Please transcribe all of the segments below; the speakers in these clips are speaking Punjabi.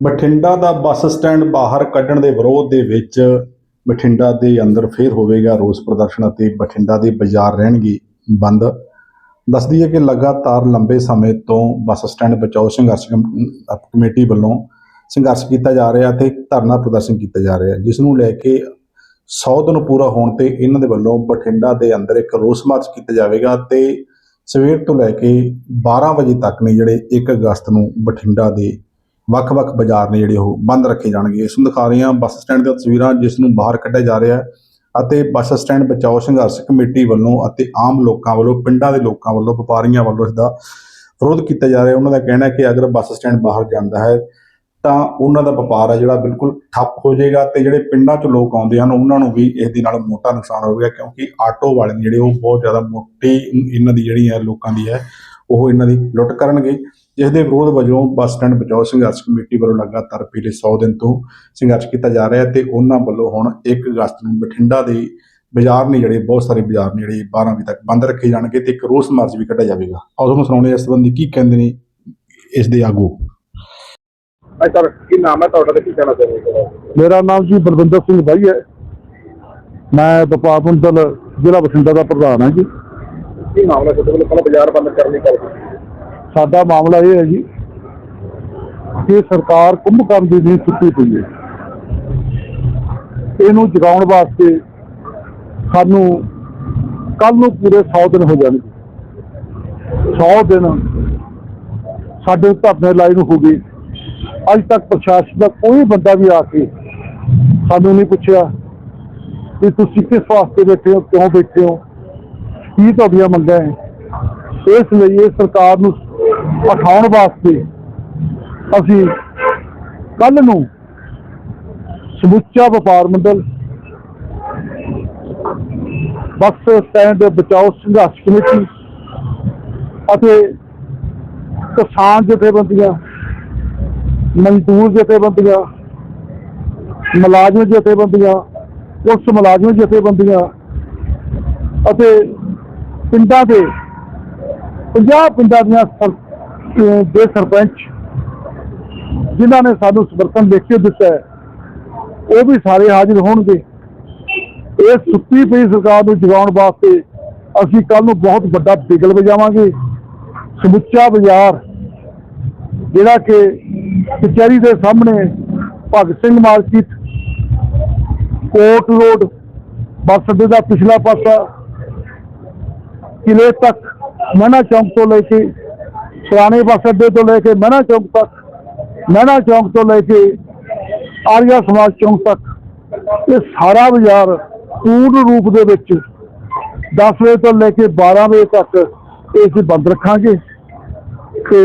ਬਠਿੰਡਾ ਦਾ ਬੱਸ ਸਟੈਂਡ ਬਾਹਰ ਕੱਢਣ ਦੇ ਵਿਰੋਧ ਦੇ ਵਿੱਚ ਬਠਿੰਡਾ ਦੇ ਅੰਦਰ ਫੇਰ ਹੋਵੇਗਾ ਰੋਸ ਪ੍ਰਦਰਸ਼ਨ ਅਤੇ ਬਠਿੰਡਾ ਦੇ ਬਾਜ਼ਾਰ ਰਹਿਣਗੇ ਬੰਦ। ਦੱਸਦੀ ਹੈ ਕਿ ਲਗਾਤਾਰ ਲੰਬੇ ਸਮੇਂ ਤੋਂ ਬੱਸ ਸਟੈਂਡ ਬਚਾਓ ਸੰਘਰਸ਼ ਕਮ- ਕਮੇਟੀ ਵੱਲੋਂ ਸੰਘਰਸ਼ ਕੀਤਾ ਜਾ ਰਿਹਾ ਤੇ ਧਰਨਾ ਪ੍ਰਦਰਸ਼ਨ ਕੀਤਾ ਜਾ ਰਿਹਾ, ਜਿਸ ਨੂੰ ਲੈ ਕੇ 100 ਦਿਨ ਪੂਰਾ ਹੋਣ ਤੇ ਇਹਨਾਂ ਦੇ ਵੱਲੋਂ ਬਠਿੰਡਾ ਦੇ ਅੰਦਰ ਇੱਕ ਰੋਸ ਮਾਰਚ ਕੀਤਾ ਜਾਵੇਗਾ ਤੇ ਸਵੇਰ ਤੋਂ ਲੈ ਕੇ 12 ਵਜੇ ਤੱਕ ਨੇ ਜਿਹੜੇ 1 ਅਗਸਤ ਨੂੰ ਬਠਿੰਡਾ ਦੇ ਵੱਖ-ਵੱਖ ਬਾਜ਼ਾਰ ਨੇ ਜਿਹੜੇ ਉਹ ਬੰਦ ਰੱਖੇ ਜਾਣਗੇ। ਇਸ ਨੂੰ ਦਿਖਾ ਰਹੇ ਹਾਂ ਬੱਸ ਸਟੈਂਡ ਦੀਆਂ ਤਸਵੀਰਾਂ ਜਿਸ ਨੂੰ ਬਾਹਰ ਕੱਢਿਆ ਜਾ ਰਿਹਾ ਹੈ ਅਤੇ ਬੱਸ ਸਟੈਂਡ ਬਚਾਓ ਸੰਘਰਸ਼ ਕਮੇਟੀ ਵੱਲੋਂ ਅਤੇ ਆਮ ਲੋਕਾਂ ਵੱਲੋਂ, ਪਿੰਡਾਂ ਦੇ ਲੋਕਾਂ ਵੱਲੋਂ, ਵਪਾਰੀਆਂ ਵੱਲੋਂ ਇਸ ਦਾ ਵਿਰੋਧ ਕੀਤਾ ਜਾ ਰਿਹਾ ਉਹਨਾਂ ਦਾ ਕਹਿਣਾ ਹੈ ਕਿ ਅਗਰ ਬੱਸ ਸਟੈਂਡ ਬਾਹਰ ਜਾਂਦਾ ਹੈ ਤਾਂ ਉਹਨਾਂ ਦਾ ਵਪਾਰ ਹੈ ਜਿਹੜਾ ਬਿਲਕੁਲ ਠੱਪ ਹੋ ਜਾਏਗਾ ਤੇ ਜਿਹੜੇ ਪਿੰਡਾਂ 'ਚ ਲੋਕ ਆਉਂਦੇ ਹਨ, ਉਹਨਾਂ ਨੂੰ ਵੀ ਇਸ ਦੇ ਨਾਲ ਮੋਟਾ ਨੁਕਸਾਨ ਹੋਵੇਗਾ ਕਿਉਂਕਿ ਆਟੋ ਵਾਲੇ ਨੇ ਜਿਹੜੇ ਉਹ ਬਹੁਤ ਜ਼ਿਆਦਾ ਮੋਟੀ ਇਹਨਾਂ ਦੀ ਜਿਹੜੀ ਹੈ ਲੋਕਾਂ ਦੀ ਹੈ, ਉਹ ਇਹਨਾਂ ਦੀ ਲੁੱਟ ਕਰਨਗੇ। ਜਿਸ ਦੇ ਵਿਰੋਧ ਵਜੋਂ ਬੱਸ ਸਟੈਂਡ ਬਚਾਓ ਸੰਘਰਸ਼ ਕਮੇਟੀ ਵੱਲੋਂ ਲਗਾਤਾਰ ਪਿਛਲੇ 100 ਦਿਨ ਤੋਂ ਸੰਘਰਸ਼ ਕੀਤਾ ਜਾ ਰਿਹਾ ਹੈ ਤੇ ਉਹਨਾਂ ਵੱਲੋਂ ਹੁਣ 1 ਅਗਸਤ ਨੂੰ ਬਠਿੰਡਾ ਦੇ ਬਾਜ਼ਾਰ ਨੇ ਜਿਹੜੇ ਬਹੁਤ ਸਾਰੇ ਬਾਜ਼ਾਰ ਨੇ ਜਿਹੜੇ 12 ਵਜੇ ਤੱਕ ਬੰਦ ਰੱਖੇ ਜਾਣਗੇ ਤੇ ਇੱਕ ਰੋਸ ਮਾਰਚ ਵੀ ਕੱਢਿਆ ਜਾਵੇਗਾ। ਆਓ ਤੁਹਾਨੂੰ ਸੁਣਾਉਣੇ ਇਸ ਸੰਬੰਧੀ ਕੀ ਕਹਿੰਦੇ ਨੇ ਇਸ ਦੇ ਆਗੂ। ਅੱਜ ਸਰ ਕੀ ਨਾਮ ਹੈ ਤੁਹਾਡਾ ਤੇ ਕੀ ਕਹਿਣਾ ਚਾਹੁੰਦੇ ਹੋ ਮੇਰਾ ਨਾਮ ਜੀ ਬਲਵਿੰਦਰ ਸਿੰਘ ਬਾਈ ਹੈ। ਮੈਂ ਵਪਾਰ ਮੰਡਲ ਜ਼ਿਲ੍ਹਾ ਬਠਿੰਡਾ ਦਾ ਪ੍ਰਧਾਨ ਹਾਂ ਜੀ। ਕੀ ਮਾਮਲਾ ਪਹਿਲਾਂ ਬਾਜ਼ਾਰ ਬੰਦ ਕਰਨ ਦੀ ਗੱਲ ਕੀਤੀ। ਸਾਡਾ ਮਾਮਲਾ ਇਹ ਹੈ ਜੀ ਕਿ ਸਰਕਾਰ ਕੁੰਭਕਰਨ ਦੀ ਨੀਂਦ ਸੁੱਤੀ ਪਈ ਹੈ। ਇਹਨੂੰ ਜਗਾਉਣ ਵਾਸਤੇ ਸਾਨੂੰ ਕੱਲ ਨੂੰ ਪੂਰੇ 100 ਦਿਨ ਹੋ ਜਾਣਗੇ। 100 ਦਿਨ ਸਾਡੇ ਧਰਨੇ ਲਾਈ ਨੂੰ ਹੋ ਗਈ ਅੱਜ ਤੱਕ ਪ੍ਰਸ਼ਾਸਨ ਦਾ ਕੋਈ ਬੰਦਾ ਵੀ ਆ ਕੇ ਸਾਨੂੰ ਨਹੀਂ ਪੁੱਛਿਆ ਕਿ ਤੁਸੀਂ ਕਿਸ ਵਾਸਤੇ ਬੈਠੇ ਹੋ, ਕਿਉਂ ਬੈਠੇ ਹੋ, ਕੀ ਤੁਹਾਡੀਆਂ ਮੰਗਾਂ ਹੈ। ਇਸ ਲਈ ਇਹ ਸਰਕਾਰ ਨੂੰ ਉਠਾਉਣ ਵਾਸਤੇ ਅਸੀਂ ਕੱਲ ਨੂੰ ਸਮੁੱਚਾ ਵਪਾਰ ਮੰਡਲ, ਬੱਸ ਸਟੈਂਡ ਬਚਾਓ ਸੰਘਰਸ਼ ਕਮੇਟੀ ਅਤੇ ਕਿਸਾਨ ਜਥੇਬੰਦੀਆਂ, ਮਜ਼ਦੂਰ ਜਥੇਬੰਦੀਆਂ, ਮੁਲਾਜ਼ਮ ਜਥੇਬੰਦੀਆਂ, ਪੁਲਿਸ ਮੁਲਾਜ਼ਮ ਜਥੇਬੰਦੀਆਂ ਅਤੇ ਪਿੰਡਾਂ ਦੇ 50 ਪਿੰਡਾਂ ਦੀਆਂ ਦੇ ਸਰਪੰਚ ਜਿਨ੍ਹਾਂ ਨੇ ਸਾਨੂੰ ਸਮਰਥਨ ਦੇ ਕੇ ਦਿੱਤਾ ਉਹ ਵੀ ਸਾਰੇ ਹਾਜ਼ਰ ਹੋਣਗੇ। ਇਹ ਸੁੱਤੀ ਪਈ ਸਰਕਾਰ ਨੂੰ ਜਗਾਉਣ ਵਾਸਤੇ ਅਸੀਂ ਕੱਲ ਨੂੰ ਬਹੁਤ ਵੱਡਾ ਬਿਗਲ ਵਜਾਵਾਂਗੇ। ਸਮੁੱਚਾ ਬਾਜ਼ਾਰ, ਜਿਹੜਾ ਕਿ ਕਚਹਿਰੀ ਦੇ ਸਾਹਮਣੇ Bhagat Singh market, court road, bus ਅੱਡੇ ਦਾ ਪਿਛਲਾ ਪਾਸਾ ਕਿਲੇ ਤੱਕ ਮਹਿਣਾ ਚੌਂਕ ਤੋਂ ਲੈ ਕੇ ਪੁਰਾਣੇ ਬੱਸ ਅੱਡੇ ਤੋਂ ਲੈ ਕੇ ਮਹਿਣਾ ਚੌਂਕ ਤੱਕ, ਮਹਿਣਾ ਚੌਂਕ ਤੋਂ ਲੈ ਕੇ ਆਰੀਆ ਸਮਾਜ ਚੌਂਕ ਤੱਕ, ਇਹ ਸਾਰਾ ਬਾਜ਼ਾਰ ਪੂਰਨ ਰੂਪ ਦੇ ਵਿੱਚ 10 ਵਜੇ ਤੋਂ ਲੈ ਕੇ 12 ਵਜੇ ਤੱਕ ਇਹ ਅਸੀਂ ਬੰਦ ਰੱਖਾਂਗੇ। ਤੇ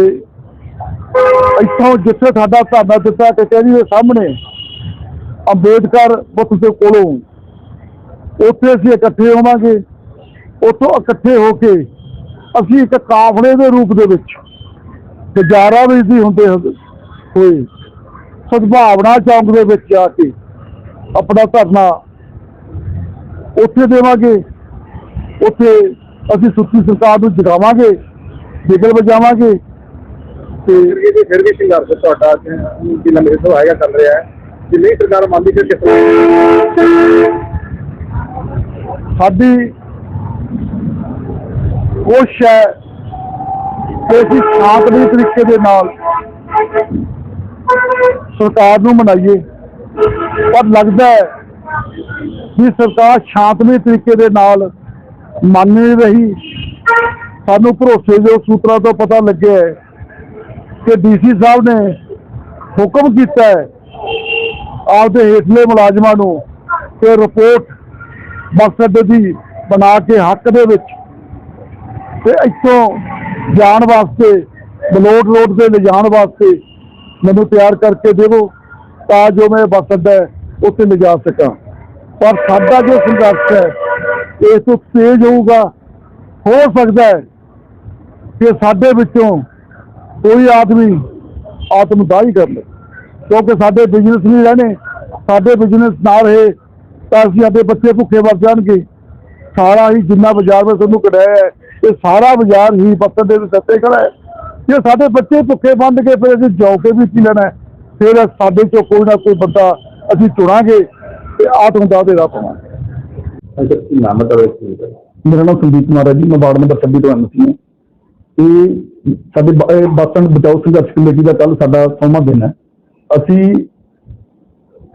ਇੱਥੋਂ ਜਿੱਥੇ ਸਾਡਾ ਧਰਨਾ ਦਿੱਤਾ ਕਚਹਿਰੀ ਦੇ ਸਾਹਮਣੇ ਅੰਬੇਡਕਰ ਬੁੱਤ ਦੇ ਕੋਲੋਂ ਉੱਥੇ ਅਸੀਂ ਇਕੱਠੇ ਹੋਵਾਂਗੇ। ਉੱਥੋਂ ਇਕੱਠੇ ਹੋ ਕੇ ਅਸੀਂ ਇੱਕ ਕਾਫਲੇ ਦੇ ਰੂਪ ਦੇ ਵਿੱਚ ਹਜ਼ਾਰਾਂ ਵਿੱਚ ਦੀ ਹੁੰਦੇ ਹੋਏ ਸਦਭਾਵਨਾ ਚੌਂਕ ਦੇ ਵਿੱਚ ਜਾ ਕੇ ਆਪਣਾ ਧਰਨਾ ਉੱਥੇ ਦੇਵਾਂਗੇ। ਉੱਥੇ ਅਸੀਂ ਸੁੱਤੀ ਸਰਕਾਰ ਨੂੰ ਜਗਾਵਾਂਗੇ ਬਿਗਲ ਵਜਾਵਾਂਗੇ। ਤੇ ਫਿਰ ਵੀ ਫਿਰ ਵੀ ਸੰਘਰਸ਼ ਤੁਹਾਡਾ ਜਿੰਨਾ ਮੇਰੇ ਤੋਂ ਆਏਗਾ ਚੱਲ ਰਿਹਾ ਹੈ। ਨਹੀਂ ਸਰਕਾਰ ਮੰਨਦੀ ਫਿਰ ਕਿਸ ਤਰ੍ਹਾਂ? ਸਾਡੀ ਕੋਸ਼ਿਸ਼ ਹੈ ਕਿ ਅਸੀਂ ਸ਼ਾਂਤਮਈ ਤਰੀਕੇ ਦੇ ਨਾਲ ਸਰਕਾਰ ਨੂੰ ਮਨਾਈਏ। ਪਰ ਲੱਗਦਾ ਹੈ ਕਿ ਸਰਕਾਰ ਸ਼ਾਂਤਮਈ ਤਰੀਕੇ ਦੇ ਨਾਲ ਮੰਨ ਨਹੀਂ ਰਹੀ। ਸਾਨੂੰ ਭਰੋਸੇਯੋਗ ਸੂਤਰਾਂ ਤੋਂ ਪਤਾ ਲੱਗਿਆ ਹੈ ਕਿ ਡੀਸੀ ਸਾਹਿਬ ਨੇ ਹੁਕਮ ਕੀਤਾ ਹੈ ਆਪਦੇ ਹੇਠਲੇ ਮੁਲਾਜ਼ਮਾਂ ਨੂੰ ਕਿ ਰਿਪੋਰਟ ਮਕਸਦ ਦੀ ਬਣਾ ਕੇ ਹੱਕ ਦੇ ਵਿੱਚ ਤੇ ਇੱਥੋਂ ਜਾਣ ਵਾਸਤੇ ਬਲੋਡ ਰੋਡ ਤੇ ਲਿਜਾਣ ਵਾਸਤੇ ਮੈਨੂੰ ਤਿਆਰ ਕਰਕੇ ਦੇਵੋ, ਤਾਂ ਜੋ ਮੈਂ ਬੱਸ ਅੱਡਾ ਉੱਥੇ ਲਿਜਾ ਸਕਾਂ। ਪਰ ਸਾਡਾ ਜੋ ਸੰਘਰਸ਼ ਹੈ ਇਸ ਤੋਂ ਤੇਜ਼ ਹੋਊਗਾ। ਹੋ ਸਕਦਾ ਹੈ ਕਿ ਸਾਡੇ ਵਿੱਚੋਂ ਕੋਈ ਆਦਮੀ ਆਤਮਦਾਹੀ ਕਰ ਲੇ। ਕਿਉਂਕਿ ਸਾਡੇ ਬਿਜ਼ਨਸ ਨਹੀਂ ਰਹਿਣੇ, ਸਾਡੇ ਬਿਜ਼ਨਸ ਨਾ ਰਹੇ, ਤਾਂ ਅਸੀਂ ਸਾਡੇ ਬੱਚੇ ਭੁੱਖੇ ਮਰ ਜਾਣਗੇ। ਸਾਰਾ ਹੀ ਜਿੰਨਾ ਬਾਜ਼ਾਰ ਵਿੱਚ ਤੁਹਾਨੂੰ ਕਢਾਇਆ ਹੈ ਇਹ ਸਾਰਾ ਬਾਜ਼ਾਰ ਹੀ ਪੱਤਰ ਦੇ ਦਿੱਤੇ ਖੜਾ ਹੈ। ਜੇ ਸਾਡੇ ਬੱਚੇ ਭੁੱਖੇ ਬੰਦ ਕੇ ਫਿਰ ਅਸੀਂ ਜੌ ਕੇ ਵੀ ਪੀ ਲੈਣਾ ਫਿਰ ਸਾਡੇ ਚੋਂ ਕੋਈ ਨਾ ਕੋਈ ਬੰਦਾ ਅਸੀਂ ਚੁਣਾਂਗੇ ਤੇ ਆਤਮਦਾਹ ਦੇ ਰਾਹ ਪਾਵਾਂਗੇ। ਦਾ ਮੇਰਾ ਨਾਮ ਸੰਦੀਪ ਕੁਮਾਰ ਹੈ ਜੀ ਮੈਂ ਵਾਰਡ ਨੰਬਰ 26 ਤੋਂ ਐਮਸੀ ਹਾਂ ਇਹ ਸਾਡੇ ਬ- ਇਹ ਬੱਸ ਸਟੈਂਡ ਬਚਾਓ ਸੰਘਰਸ਼ ਕਮੇਟੀ ਦਾ ਕੱਲ ਸਾਡਾ ਸੋਮਾ ਦਿਨ ਹੈ। ਅਸੀਂ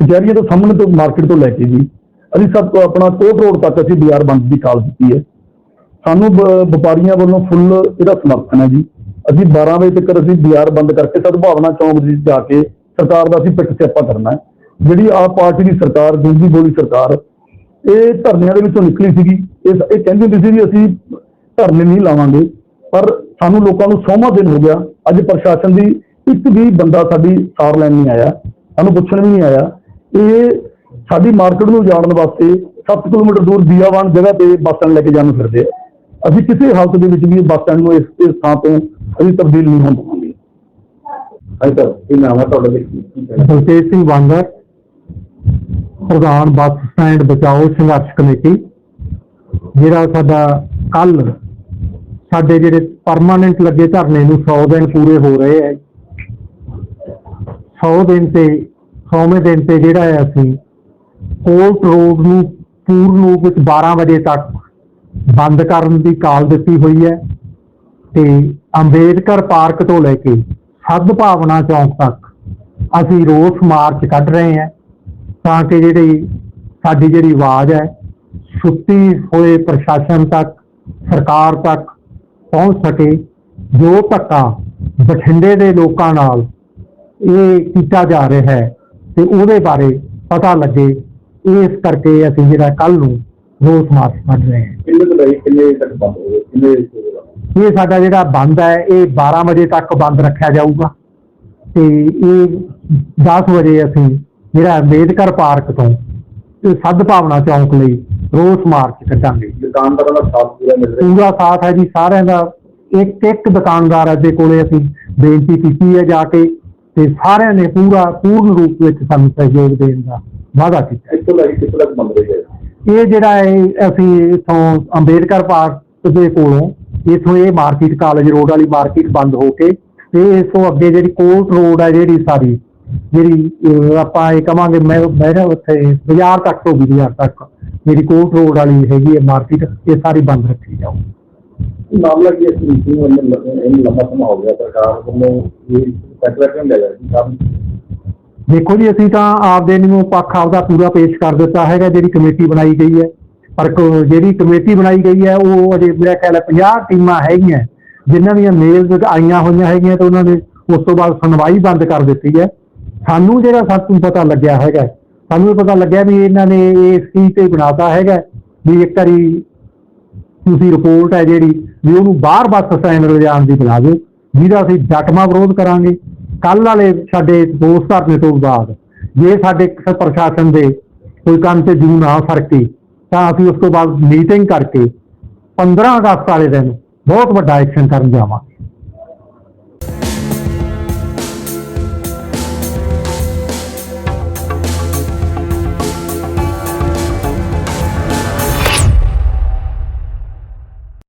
ਕਚਹਿਰੀਆਂ ਤੋਂ ਸਾਹਮਣੇ ਤੋਂ ਮਾਰਕੀਟ ਤੋਂ ਲੈ ਕੇ ਜੀ ਅਸੀਂ ਸਭ ਤੋਂ ਆਪਣਾ ਕੋਟ ਰੋਡ ਤੱਕ ਅਸੀਂ ਬਾਜ਼ਾਰ ਬੰਦ ਦੀ ਕਾਲ ਦਿੱਤੀ ਹੈ। ਸਾਨੂੰ ਬ- ਵਪਾਰੀਆਂ ਵੱਲੋਂ ਫੁੱਲ ਇਹਦਾ ਸਮਰਥਨ ਹੈ ਜੀ। ਅਸੀਂ 12 ਵਜੇ ਤੱਕ ਅਸੀਂ ਬਾਜ਼ਾਰ ਬੰਦ ਕਰਕੇ ਸਦਭਾਵਨਾ ਚੌਂਕ ਵਿੱਚ ਜਾ ਕੇ ਸਰਕਾਰ ਦਾ ਅਸੀਂ ਪਿੱਟ ਸਿਆਪਾ ਕਰਨਾ ਹੈ। ਜਿਹੜੀ ਆਪ ਪਾਰਟੀ ਦੀ ਸਰਕਾਰ ਦੂਜੀ ਬੋਲੀ ਸਰਕਾਰ, ਇਹ ਧਰਨਿਆਂ ਦੇ ਵਿੱਚੋਂ ਨਿਕਲੀ ਸੀਗੀ। ਇਹ ਇਹ ਕਹਿੰਦੀ ਹੁੰਦੀ ਸੀ ਵੀ ਅਸੀਂ ਧਰਨੇ ਨਹੀਂ ਲਾਵਾਂਗੇ। ਪਰ ਸਾਨੂੰ ਲੋਕਾਂ ਨੂੰ ਸੋਮਾ ਦਿਨ ਹੋ ਗਿਆ। ਅੱਜ ਪ੍ਰਸ਼ਾਸਨ ਦੀ ਇੱਕ ਵੀ ਬੰਦਾ ਸਾਡੀ ਸਾਰ ਲੈਣ ਨਹੀਂ ਆਇਆ। ਸਾਨੂੰ ਪੁੱਛਣ ਵੀ ਨਹੀਂ ਆਇਆ। ਇਹ ਸਾਡੀ ਮਾਰਕੀਟ ਨੂੰ ਜਾਣਨ ਵਾਸਤੇ 7 ਕਿਲੋਮੀਟਰ ਦੂਰ ਦੀਆਵਾਨ ਜਗ੍ਹਾ ਤੇ ਬੱਸ ਸਟੈਂਡ ਲੈ ਕੇ ਜਾਣ ਫਿਰਦੇ ਆ। ਅਸੀਂ ਕਿਸੇ ਹਾਲਤ ਦੇ ਵਿੱਚ ਵੀ ਬੱਸ ਸਟੈਂਡ ਨੂੰ ਇਸ ਇਸ ਥਾਂ ਤੋਂ ਅਸੀਂ ਤਬਦੀਲ ਨਹੀਂ ਹੋਣ ਦੇਵਾਂਗੇ। ਹਾਂਜੀ ਸਰ, ਕੀ ਨਾਮ ਹੈ ਤੁਹਾਡਾ ਤੇ ਕੀ ਸਿੰਘ ਵਾਂਗਰ ਪ੍ਰਧਾਨ ਬੱਸ ਸਟੈਂਡ ਬਚਾਓ ਸੰਘਰਸ਼ ਕਮੇਟੀ। ਜਿਹੜਾ ਸਾਡਾ ਕੱਲ ਸਾਡੇ ਜਿਹੜੇ ਪਰਮਾਨੈਂਟ ਲੱਗੇ ਧਰਨੇ ਨੂੰ 100 ਦਿਨ ਪੂਰੇ ਹੋ ਰਹੇ ਹੈ। 100 ਦਿਨ ਤੇ 100ਵੇਂ ਦਿਨ ਤੇ ਜਿਹੜਾ ਹੈ ਅਸੀਂ ਕੋਲਟ ਰੋਡ ਨੂੰ ਪੂਰਨ ਰੂਪ ਵਿੱਚ 12 ਵਜੇ ਤੱਕ ਬੰਦ ਕਰਨ ਦੀ ਕਾਲ ਦਿੱਤੀ ਹੋਈ ਹੈ ਤੇ ਅੰਬੇਦਕਰ ਪਾਰਕ ਤੋਂ ਲੈ ਕੇ ਸਦਭਾਵਨਾ ਚੌਂਕ ਤੱਕ ਅਸੀਂ ਰੋਸ ਮਾਰਚ ਕੱਢ ਰਹੇ ਹਾਂ ਤਾਂ ਕਿ ਜਿਹੜੀ ਸਾਡੀ ਜਿਹੜੀ ਆਵਾਜ਼ ਹੈ ਸੁੱਤੀ ਹੋਏ ਪ੍ਰਸ਼ਾਸਨ ਤੱਕ, ਸਰਕਾਰ ਤੱਕ ਪਹੁੰਚ ਸਕੇ, ਜੋ ਧੱਕਾ ਬਠਿੰਡੇ ਦੇ ਲੋਕਾਂ ਨਾਲ ਇਹ ਕੀਤਾ ਜਾ ਰਿਹਾ ਹੈ ਤੇ ਉਹਦੇ ਬਾਰੇ ਪਤਾ ਲੱਗੇ, ਇਸ ਕਰਕੇ ਅਸੀਂ ਜਿਹੜਾ ਕੱਲ ਨੂੰ ਰੋਸ ਮਾਰਚ ਕੱਢ ਰਹੇ ਹਾਂ ਕਿੰਨੇ ਤੋਂ ਲਈ ਕਿੰਨੇ ਵਜੇ ਤੱਕ ਬੰਦ ਹੋਵੇ ਕਿੰਨੇ ਵਜੇ ਸ਼ੁਰੂ ਹੋਣਾ? ਇਹ ਸਾਡਾ ਜਿਹੜਾ ਬੰਦ ਹੈ ਇਹ 12 ਵਜੇ ਤੱਕ ਬੰਦ ਰੱਖਿਆ ਜਾਊਗਾ। ਤੇ ਇਹ 10 ਵਜੇ ਅਸੀਂ ਜਿਹੜਾ ਅੰਬੇਦਕਰ ਪਾਰਕ ਤੋਂ ਤੇ ਸਦ ਭਾਵਨਾ ਚੌਂਕ ਲਈ ਰੋਸ ਮਾਰਚ ਕੱਢਾਂਗੇ। ਦੁਕਾਨਦਾਰਾਂ ਦਾ ਸਾਥ ਪੂਰਾ ਮਿਲ ਰਿਹਾ। ਪੂਰਾ ਸਾਥ ਹੈ ਜੀ ਸਾਰਿਆਂ ਦਾ ਇੱਕ ਇੱਕ ਦੁਕਾਨਦਾਰ ਦੇ ਕੋਲੇ ਅਸੀਂ ਬੇਨਤੀ ਕੀਤੀ ਹੈ ਜਾ ਕੇ ਤੇ ਸਾਰਿਆਂ ਨੇ ਪੂਰਾ ਪੂਰਨ ਰੂਪ ਵਿੱਚ ਸਾਨੂੰ ਸਹਿਯੋਗ ਦੇਣ ਦਾ ਵਾਅਦਾ ਕੀਤਾ। ਇੱਥੋਂ ਲੈ ਕੇ ਕਿੱਥੇ ਤੱਕ ਬੰਦ ਰਹੀ ਹੈ ਇਹ ਜਿਹੜਾ ਹੈ ਅਸੀਂ ਇਥੋਂ ਅੰਬੇਦਕਰ ਪਾਰਕ ਦੇ ਕੋਲੋਂ ਇਥੋਂ ਇਹ ਮਾਰਕੀਟ ਕਾਲਜ ਰੋਡ ਵਾਲੀ ਮਾਰਕੀਟ ਬੰਦ ਹੋ ਕੇ ਤੇ ਇਸ ਅੱਗੇ ਜਿਹੜੀ ਕੋਟ ਰੋਡ ਹੈ ਜਿਹੜੀ ਸਾਰੀ, ਜਿਹੜੀ ਆਪਾਂ ਇਹ ਕਵਾਂਗੇ ਮੈਂ ਮੈਂ ਉੱਥੇ ਬਾਜ਼ਾਰ ਤੱਕ ਤੋਂ ਬਾਜ਼ਾਰ ਤੱਕ ਜਿਹੜੀ ਕੋਟ ਰੋਡ ਵਾਲੀ ਹੈਗੀ ਹੈ ਮਾਰਕੀਟ ਇਹ ਸਾਰੀ ਬੰਦ ਰੱਖੀ ਜਾਊ ਮਾਮਲਾ ਕੀ ਹੈ ਇਸ ਮੀਟਿੰਗ ਨੂੰ ਲੰਬਾ ਸਮਾਂ ਹੋ ਗਿਆ ਸਰਕਾਰ ਵੱਲੋਂ, ਇਹ ਫੈਸਲਾ ਕਿਉਂ ਲਿਆ ਗਿਆ ਦੇਖੋ ਜੀ, ਅਸੀਂ ਤਾਂ ਆਪਦੇ ਨੂੰ ਪੱਖ ਆਪਦਾ ਪੂਰਾ ਪੇਸ਼ ਕਰ ਦਿੱਤਾ ਹੈਗਾ, ਜਿਹੜੀ ਕਮੇਟੀ ਬਣਾਈ ਗਈ ਹੈ। ਪਰ ਕ- ਜਿਹੜੀ ਕਮੇਟੀ ਬਣਾਈ ਗਈ ਹੈ, ਉਹ ਅਜੇ ਮੇਰਾ ਖਿਆਲ ਹੈ 50 ਟੀਮਾਂ ਹੈਗੀਆਂ। ਜਿਨ੍ਹਾਂ ਦੀਆਂ ਮੇਲਸ ਆਈਆਂ ਹੋਈਆਂ ਹੈਗੀਆਂ ਤੇ ਉਹਨਾਂ ਨੇ ਉਸ ਤੋਂ ਬਾਅਦ ਸੁਣਵਾਈ ਬੰਦ ਕਰ ਦਿੱਤੀ ਹੈ। ਸਾਨੂੰ ਜਿਹੜਾ ਸਾਨੂੰ ਪਤਾ ਲੱਗਿਆ ਹੈਗਾ, ਸਾਨੂੰ ਇਹ ਪਤਾ ਲੱਗਿਆ ਵੀ ਇਹਨਾਂ ਨੇ ਇਸ ਚੀਜ਼ ਤੇ ਬਣਾਤਾ ਹੈਗਾ ਵੀ ਇੱਕ ਵਾਰੀ ਤੁਸੀਂ ਰਿਪੋਰਟ ਹੈ ਜਿਹੜੀ ਵੀ ਉਹਨੂੰ ਬਾਹਰ ਬੱਸ ਸਟੈਂਡ ਲਿਜਾਣ ਦੀ ਬਣਾ ਦਿਓ, ਜਿਹਦਾ ਅਸੀਂ ਡਟਮਾ ਵਿਰੋਧ ਕਰਾਂਗੇ। ਕੱਲ ਵਾਲੇ ਸਾਡੇ ਦੋਸਤ ਧਰਨੇ ਤੋਂ ਬਾਅਦ ਜੇ ਸਾਡੇ ਪ੍ਰਸ਼ਾਸਨ ਦੇ ਕੋਈ ਕੰਮ ਤੇ ਜੂ ਨਾ ਸਰਕੀ ਤਾਂ ਅਸੀਂ ਉਸ ਤੋਂ ਬਾਅਦ ਮੀਟਿੰਗ ਕਰਕੇ 15 ਅਗਸਤ ਵਾਲੇ ਦਿਨ ਬਹੁਤ ਵੱਡਾ ਐਕਸ਼ਨ ਕਰਨ ਜਾਵਾਂਗੇ।